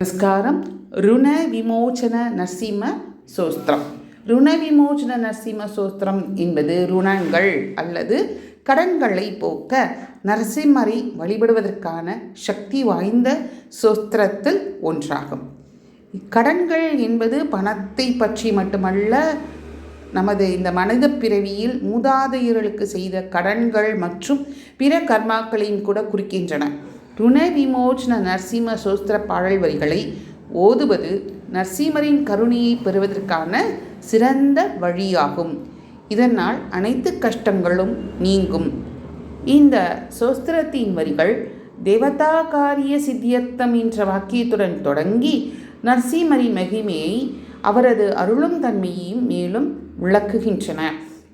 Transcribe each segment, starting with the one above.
நமஸ்காரம். ருண விமோச்சன நரசிம்ம சோஸ்திரம். ருண விமோச்சன நரசிம்ம சோஸ்திரம் என்பது ருணங்கள் அல்லது கடன்களை போக்க நரசிம்மரை வழிபடுவதற்கான சக்தி வாய்ந்த சோஸ்திரத்தில் ஒன்றாகும். கடன்கள் என்பது பணத்தை பற்றி மட்டுமல்ல நமது இந்த மனித பிறவியில் மூதாதையர்களுக்கு செய்த கடன்கள் மற்றும் பிற கர்மாக்களையும் கூட குறிக்கின்றன. துணை விமோச்சன நரசிம்ம சோஸ்திர பாடல் வரிகளை ஓதுவது நரசிம்மரின் கருணையை பெறுவதற்கான சிறந்த வழியாகும். இதனால் அனைத்து கஷ்டங்களும் நீங்கும். இந்த சோஸ்திரத்தின் வரிகள் தேவதா காரிய சித்தியர்த்தம் என்ற வாக்கியத்துடன் தொடங்கி நரசிம்மரின் மகிமையை அவரது அருளும் தன்மையையும் மேலும் விளக்குகின்றன.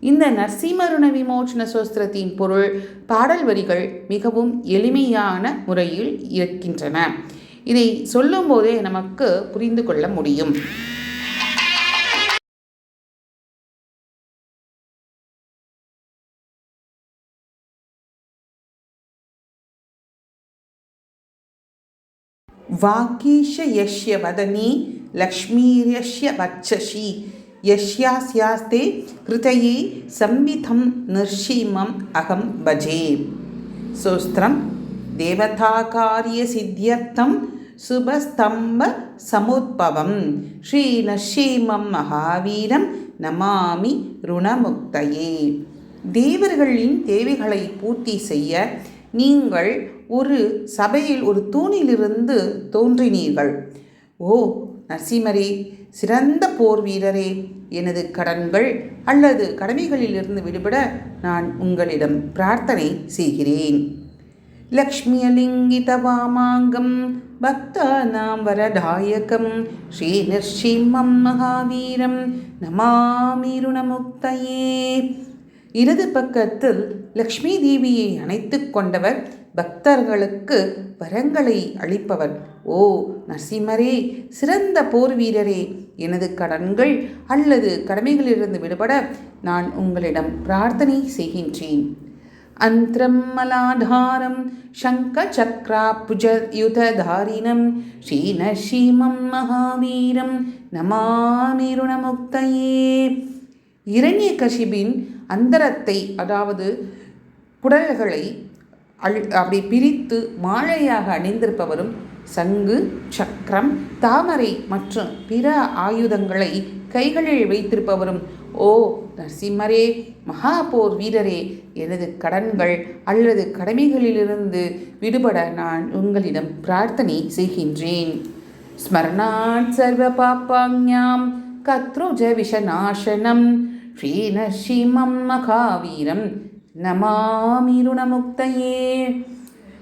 இந்த நரசிம்மருண விமோச்சன சோஸ்திரத்தின் பொருள் பாடல் வரிகள் மிகவும் எளிமையான முறையில் இருக்கின்றன இதை சொல்லும் போதே நமக்கு புரிந்து கொள்ள முடியும். வாக்கீஷ யஷ்ய வதனி லக்ஷ்மீர்யஷ்ய வச்சசி யஷ்யாஸ்யாஸ்தே கிருதயி சம்மிதம் நிர்ஷீமம் அகம் பஜே. சோஸ்திரம். தேவதாகாரிய சித்தியர்த்தம் சுபஸ்தம்ப சமுத்பவம். ஸ்ரீ நஷீமம் மகாவீரம் நமாமி ருணமுக்தையே. தேவர்களின் தேவைகளை பூர்த்தி செய்ய நீங்கள் ஒரு சபையில் ஒரு தூணிலிருந்து தோன்றினீர்கள். ஓ நரசிம்மரே சிறந்த போர் வீரரே எனது கடன்கள் அல்லது கடமைகளிலிருந்து விடுபட நான் உங்களிடம் பிரார்த்தனை செய்கிறேன். லக்ஷ்மியலிங்கிதவாமாங்கம் பக்தானாம் வரதாயகம் ஸ்ரீநரசிம்மம் மகாவீரம் நமாமீருணமுக்தையே. இடது பக்கத்தில் லக்ஷ்மி தேவியை அணைத்து கொண்டவர் பக்தர்களுக்கு வரங்களை அளிப்பவர் ஓ நரசிம்மரே சிறந்த போர் வீரரே எனது கடன்கள் அல்லது கடமைகளிலிருந்து விடுபட நான் உங்களிடம் பிரார்த்தனை செய்கின்றேன். அந்திரம் மலாதாரம் சங்கச்சக்ராபுஜயுததாரிணம் ஸ்ரீநரசிம்மம் மகாவீரம் நமாமிருணமுக்தையே. இரண்ய கஷிபின் அந்தரத்தை அதாவது குடல்களை அழ் அப்படி பிரித்து மாலையாக அணிந்திருப்பவரும் சங்கு சக்கரம் தாமரை மற்றும் பிற ஆயுதங்களை கைகளில் வைத்திருப்பவரும் ஓ நரசிம்மரே மகா போர் வீரரே எனது கடன்கள் அல்லது கடமைகளிலிருந்து விடுபட நான் உங்களிடம் பிரார்த்தனை செய்கின்றேன். ஸ்மரணாத் சர்வ பாப்பாங்யாம் கத்ருஜ விஷநாசனம் ஸ்ரீ நரசிம்மம் மகாவீரம் நமாமிருணமுக்தையே.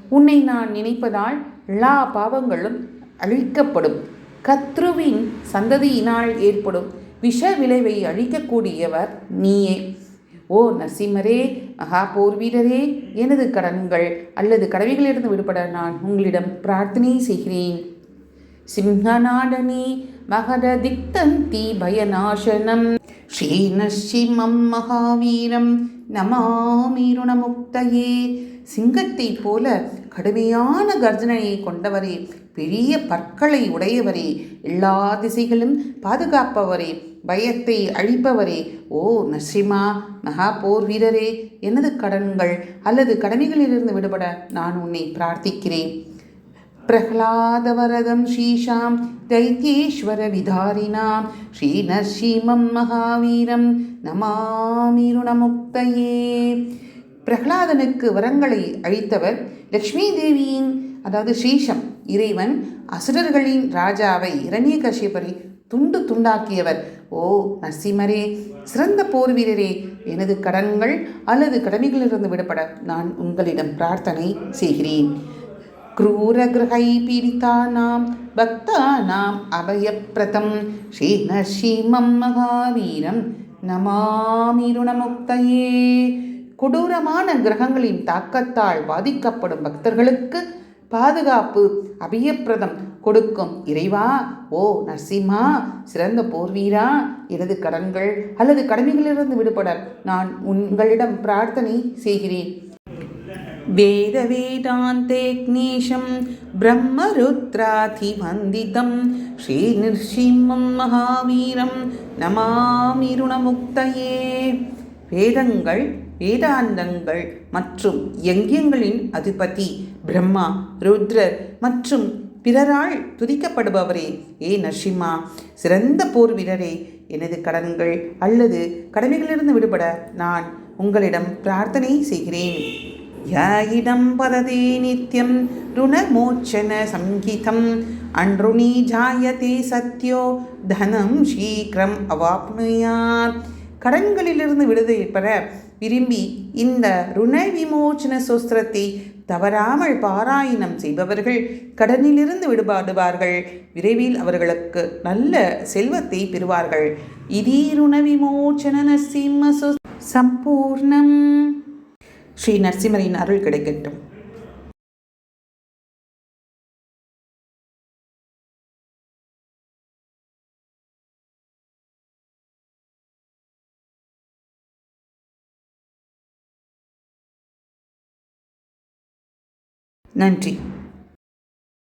உன்னை நான் நினைப்பதால் எல்லா பாவங்களும் அழிக்கப்படும். கத்ருவின் சந்ததியினால் ஏற்படும் விஷ விளைவை அழிக்கக்கூடியவர் நீயே. ஓ நரசிம்மரே மகா போர் வீரரே எனது கடன்கள் அல்லது கடவைகளிலிருந்து விடுபட நான் உங்களிடம் பிரார்த்தனை செய்கிறேன். சிம்ஹநாடனி மகர திக்தந்தி பயநாசனம் ஸ்ரீநரசிம்மம் மகாவீரம். நமாமீருணமுக்தையே. சிங்கத்தைப் போல கடுமையான கர்ஜனையை கொண்டவரே பெரிய பற்களை உடையவரே எல்லா திசைகளும் பாதுகாப்பவரே பயத்தை அழிப்பவரே. ஓ நசிமா மகா போர் வீரரே எனது கடன்கள் அல்லது கடமைகளிலிருந்து விடுபட நான் உன்னை பிரார்த்திக்கிறேன். பிரஹ்லாதவரதம் ஸ்ரீஷாம் दैत्येश्वरविधारिणां श्रीनरसिंहं மகாவீரம் நமாமிருணமுக்தையே பிரகலாதனுக்கு வரங்களை அளித்தவர் லக்ஷ்மி தேவியின் அதாவது ஸ்ரீஷம் இறைவன் அசுரர்களின் ராஜாவை இரண்யகசியபரை துண்டு துண்டாக்கியவர் ஓ நரசிம்மரே சிறந்த போர் வீரரே எனது கடன்கள் அல்லது கடமைகளிலிருந்து விடுபட நான் உங்களிடம் பிரார்த்தனை செய்கிறேன் क्रूरगृहै पीडितानां भक्तानाम् अभयप्रदं श्रीनरसिंहं மகாவீரம் நமாமிருணமுக்தையே கொடூரமான கிரகங்களின் தாக்கத்தால் பாதிக்கப்படும் பக்தர்களுக்கு பாதுகாப்பு அபியப்பிரதம் கொடுக்கும் இறைவா ஓ நரசிம்மா சிறந்த போர்வீரா எனது கடன்கள் அல்லது கடமைகளிலிருந்து விடுபட நான் உங்களிடம் பிரார்த்தனை செய்கிறேன் वेदवेदान्तेऽग्नेशं ब्रह्मरुद्राधिवन्दितं श्रीनृसिंहं महावीरं நமாமி ருணமுக்தையே வேதங்கள் வேதாந்தங்கள் மற்றும் யங்கியங்களின் அதிபதி பிரம்மா ருத்ரர் மற்றும் பிறரால் துதிக்கப்படுபவரே ஏ நரசிம்மா சிறந்த போர் வீரரே எனது கடன்கள் அல்லது கடமைகளிலிருந்து விடுபட நான் உங்களிடம் பிரார்த்தனை செய்கிறேன் யாயிடம் பததே நித்யம் ருணமோச்சன சங்கீதம் அன்றுணி ஜாயதே சத்யோ தனம் சீக்கிரம் அவாப்னுயார் கடன்களிலிருந்து விடுதலை பெற விரும்பி இந்த ருண விமோச்சன சோஸ்திரத்தை தவறாமல் பாராயணம் செய்பவர்கள் கடனிலிருந்து விடுபாடுவார்கள் விரைவில் அவர்களுக்கு நல்ல செல்வத்தை பெறுவார்கள் இதீருணவிமோச்சன நசிம்ம விமோச்சன சம்பூர்ணம் ஸ்ரீ நரசிம்மரின் அருள் கிடைக்கட்டும். நன்றி.